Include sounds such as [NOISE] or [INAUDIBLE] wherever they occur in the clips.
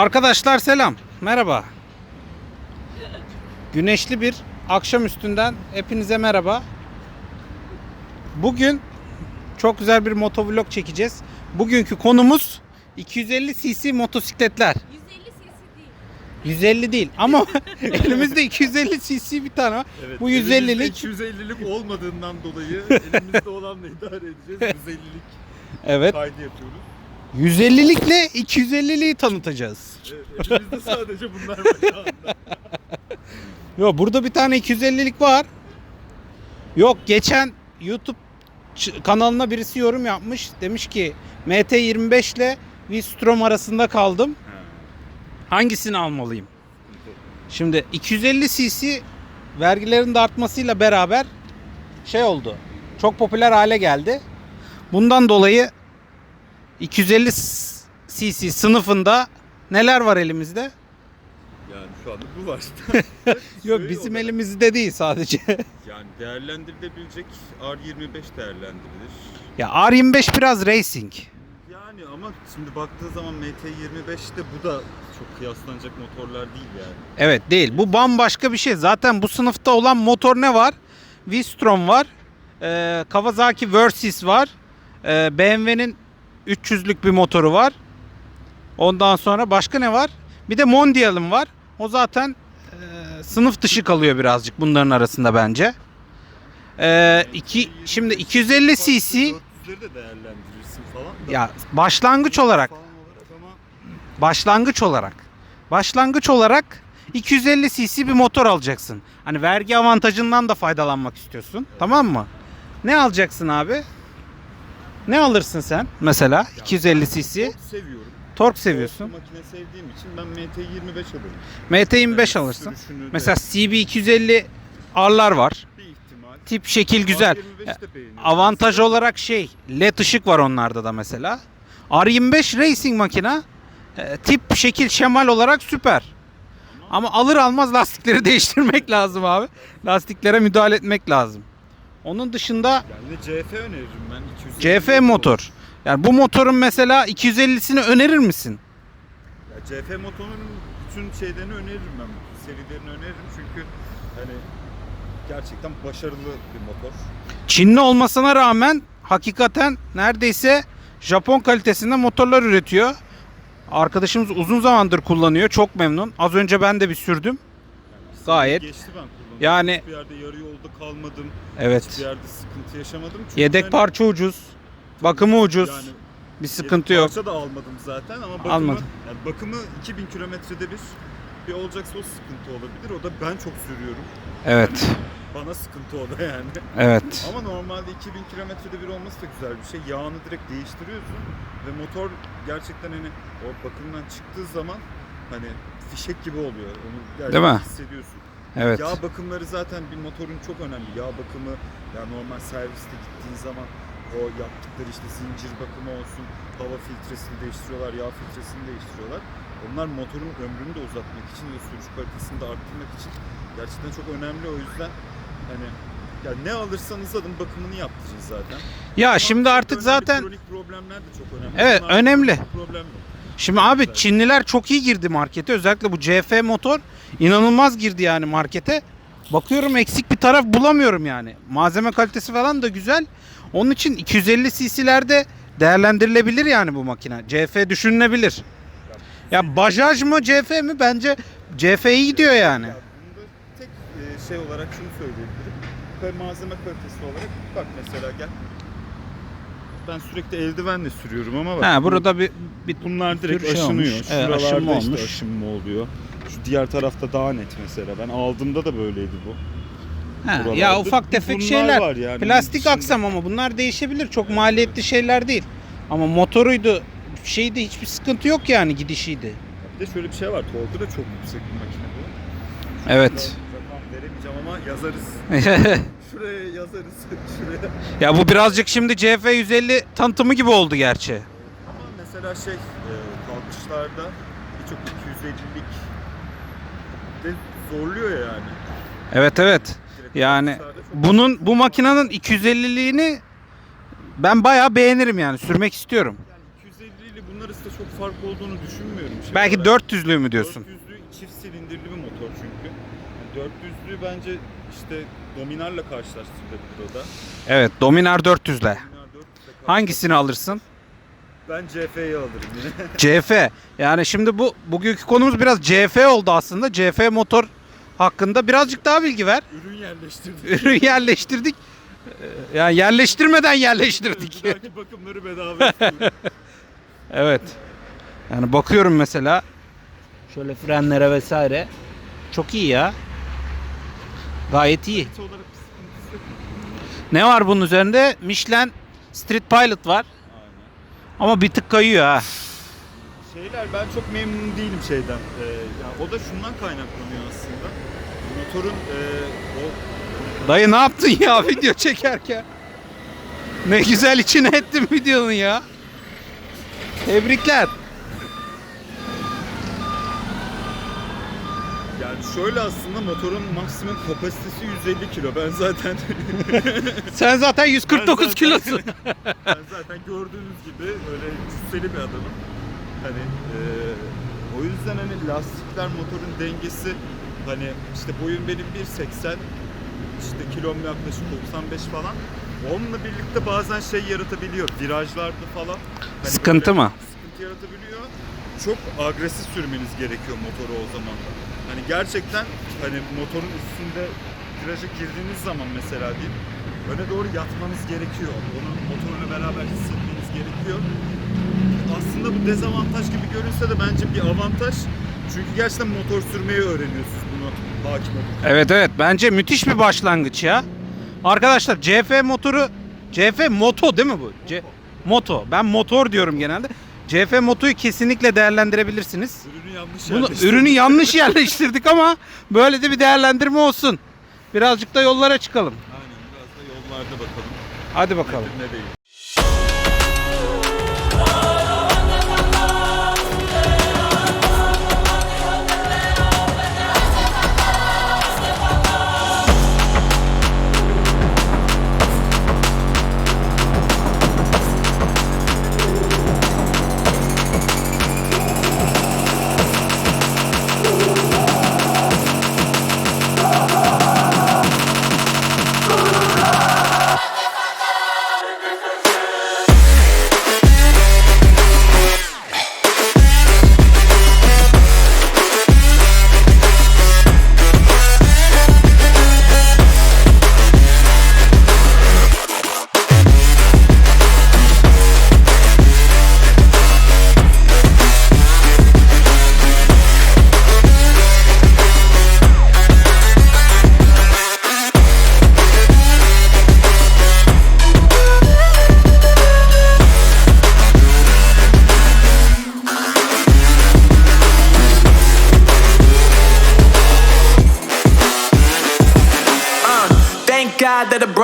Arkadaşlar selam. Merhaba. Güneşli bir akşam üstünden hepinize merhaba. Bugün çok güzel bir motovlog çekeceğiz. Bugünkü konumuz 250 cc motosikletler. 150 cc değil. 150 değil ama [LAUGHS] elimizde 250 cc bir tane var. Evet, Bu elimizde 150'lik 250'lik olmadığından dolayı elimizde olanla idare edeceğiz. 150'lik evet. kaydı yapıyoruz. 150'likle 250'liği tanıtacağız. Evet, elimizde sadece bunlar var şu anda. Yok burada bir tane 250'lik var. Yok geçen YouTube kanalına birisi yorum yapmış. Demiş ki MT25 ile Vistrom arasında kaldım. Hangisini almalıyım? Şimdi 250 cc vergilerin de artmasıyla beraber şey oldu. Çok popüler hale geldi. Bundan dolayı 250 cc sınıfında neler var elimizde? Yani şu anda bu var. [LAUGHS] Yok bizim olarak, elimizde değil sadece. Yani değerlendirilebilecek R25 değerlendirilir. ya R25 biraz racing. Yani ama şimdi baktığı zaman MT25'te bu da çok kıyaslanacak motorlar değil yani. Evet değil. Bu bambaşka bir şey. Zaten bu sınıfta olan motor ne var? V-Strom var. Ee, Kawasaki Versys var. Ee, BMW'nin 300'lük bir motoru var. Ondan sonra başka ne var? Bir de Mondial'ım var. O zaten e, sınıf dışı kalıyor birazcık bunların arasında bence. Ee, iki, şimdi 250 cc 400'leri de değerlendirirsin falan. da. ya başlangıç olarak Başlangıç olarak. Başlangıç olarak 250 cc bir motor alacaksın. Hani vergi avantajından da faydalanmak istiyorsun. Tamam mı? Ne alacaksın abi? Ne alırsın sen mesela 250 cc? seviyorum. Tork seviyorsun. Makine sevdiğim için ben MT25 alırım. MT25 Yani alırsın. Mesela CB250 R'lar var. bir ihtimal. Tip şekil güzel. R25 de beğeniyorum. Avantaj olarak şey led ışık var onlarda da mesela. R25 racing makina e, tip şekil şemal olarak süper. Ama alır almaz lastikleri [LAUGHS] değiştirmek lazım abi. Lastiklere müdahale etmek lazım. Onun dışında Yani CF öneririm ben. 250 CF motor. Yani bu motorun mesela 250'sini önerir misin? Ya CF motorun bütün şeylerini öneririm ben. Serilerini öneririm çünkü hani gerçekten başarılı bir motor. Çinli olmasına rağmen hakikaten neredeyse Japon kalitesinde motorlar üretiyor. Arkadaşımız uzun zamandır kullanıyor. Çok memnun. Az önce ben de bir sürdüm. Yani Gayet. Geçti ben kullanıyorum. Yani- Hiçbir yerde yarı yolda kalmadım. Hiçbir Evet. yerde sıkıntı yaşamadım. Çünkü Yedek hani- parça ucuz. Bakımı ucuz. Yani bir sıkıntı yedek yok. Parça da almadım zaten ama bakımı, Almadın. yani bakımı 2000 kilometrede bir bir olacaksa o sıkıntı olabilir. O da ben çok sürüyorum. Evet. Bana sıkıntı o da yani. Evet. Ama normalde 2000 kilometrede bir olması da güzel bir şey. Yağını direkt değiştiriyorsun ve motor gerçekten hani o bakımdan çıktığı zaman hani fişek gibi oluyor. Onu gerçekten Değil mi? hissediyorsun. Evet. Yağ bakımları zaten bir motorun çok önemli. Yağ bakımı ya normal serviste gittiğin zaman o yaptıkları işte zincir bakımı olsun, hava filtresini değiştiriyorlar, yağ filtresini değiştiriyorlar. Onlar motorun ömrünü de uzatmak için ve sürüş kalitesini de arttırmak için gerçekten çok önemli. O yüzden hani ya ne alırsanız alın bakımını yaptıracağız zaten. Ya Ama şimdi artık önemli zaten kronik problemler de çok önemli. Evet, Bunlarla önemli. Problem yok. Şimdi abi Çinliler çok iyi girdi markete. Özellikle bu CF motor inanılmaz girdi yani markete. Bakıyorum eksik bir taraf bulamıyorum yani. Malzeme kalitesi falan da güzel. Onun için 250 cc'lerde değerlendirilebilir yani bu makine. CF düşünülebilir. Ya Bajaj mı CF mi? Bence CF iyi gidiyor yani. Tek e, şey olarak şunu söyleyebilirim. Malzeme kalitesi olarak bak mesela gel. Ben sürekli eldivenle sürüyorum ama bak. Ha bu- burada bir, bir bunlar direkt şey aşınıyor. olmuş. Evet, Şuralarda aşınma işte olmuş. aşınma oluyor. Şu diğer tarafta daha net mesela. Ben aldığımda da böyleydi bu. Ha, buralarda. ya ufak tefek Bunlar şeyler. var yani. Plastik Dışında- aksam ama bunlar değişebilir. Çok maliyetli şeyler değil. Ama motoruydu şeydi hiçbir sıkıntı yok yani gidişiydi. Bir de şöyle bir şey var. Torku da çok yüksek bir makine bu. Evet. Veremeyeceğim ama yazarız. [LAUGHS] Şuraya yazarız. [LAUGHS] Şuraya. ya bu birazcık şimdi CF 150 tanıtımı gibi oldu gerçi. Ama mesela şey e, kalkışlarda birçok 250'lik de zorluyor yani. Evet evet. Direkt Yani bunun bu makinenin 250'liğini ben bayağı beğenirim yani sürmek istiyorum. yani 250 ile motorun arasında çok fark olduğunu düşünmüyorum. Şey Belki olarak. 400'lü mü diyorsun? 400'lü çift silindirli bir motor çünkü. Yani 400'lü bence işte Dominar'la karşılaştırılabilir o da. Evet, Dominar 400'le. Dominar 400'le Hangisini alırsın? Ben CF'yi alırım yine. [LAUGHS] CF. Yani şimdi bu bugünkü konumuz biraz CF oldu aslında. CF motor hakkında birazcık daha bilgi ver. [LAUGHS] Ürün yerleştirdik. Ürün yerleştirdik. Ee, Yani yerleştirmeden yerleştirdik. Belki bakımları bedava. [LAUGHS] Evet. Yani bakıyorum mesela şöyle frenlere vesaire. Çok iyi ya. Gayet iyi. Ne var bunun üzerinde? Michelin Street Pilot var. Aynen. Ama bir tık kayıyor ha. Şeyler ben çok memnun değilim şeyden. Ee, ya o da şundan kaynaklanıyor aslında. Motorun e, o Dayı ne yaptın ya [LAUGHS] video çekerken? Ne güzel içine ettin videonun ya. Tebrikler. yani şöyle aslında motorun maksimum kapasitesi 150 kilo. Ben zaten [LAUGHS] Sen zaten 149 Ben zaten- kilosun. [LAUGHS] ben zaten gördüğünüz gibi öyle cüsseli bir adamım. Hani e, o yüzden hani lastikler motorun dengesi hani işte boyum benim 1.80 işte kilom yaklaşık 95 falan. Onunla birlikte bazen şey yaratabiliyor. Virajlarda falan. Hani Sıkıntı böyle mı? Sıkıntı yaratabiliyor. Çok agresif sürmeniz gerekiyor motoru o zaman da. Hani gerçekten hani motorun üstünde viraja girdiğiniz zaman mesela diyeyim öne doğru yatmanız gerekiyor. Onu motorla beraber hissetmeniz gerekiyor. Aslında bu dezavantaj gibi görünse de bence bir avantaj. Çünkü gerçekten motor sürmeyi öğreniyorsunuz bunu hakim olun. Evet evet bence müthiş bir başlangıç ya. Arkadaşlar CF motoru CF Moto değil mi bu? C- Moto. Ben motor diyorum genelde. CF Moto'yu kesinlikle değerlendirebilirsiniz. Ürünü yanlış Bunu yerleştirdim. ürünü yanlış [LAUGHS] yerleştirdik ama böyle de bir değerlendirme olsun. Birazcık da yollara çıkalım. Aynen biraz da yollarda bakalım. Hadi bakalım. Ne değil.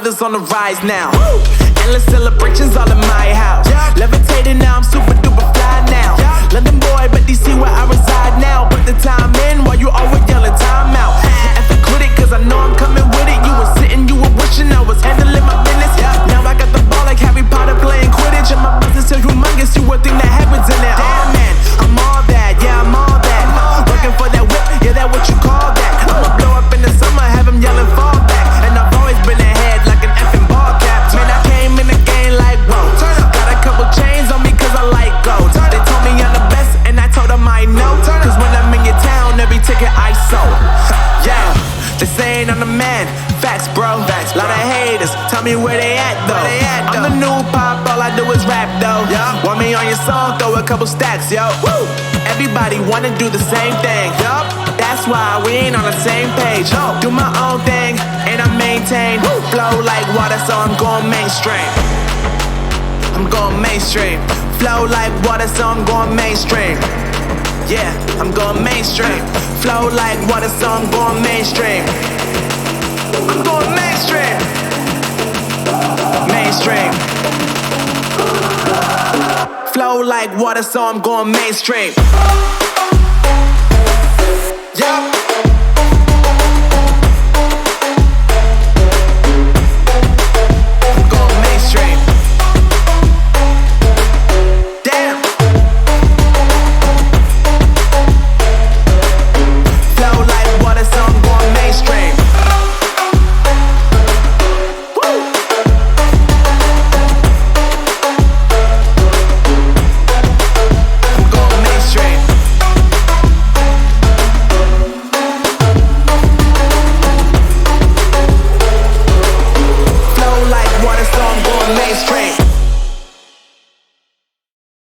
Brothers on the rise now. Endless celebrations all in my house. Levitating now, I'm super duper me where they at though. they I'm the new pop, all I do is rap though. Want me on your song, throw a couple stacks, yo. Woo! Everybody wanna do the same thing. Yup. That's why we ain't on the same page. Do my own thing, and I maintain. Flow like water, so I'm going mainstream. I'm going mainstream. Flow like water, so I'm going mainstream. Yeah, I'm going mainstream. Flow like water, so I'm going mainstream. I'm going mainstream. Flow like water, so I'm going mainstream.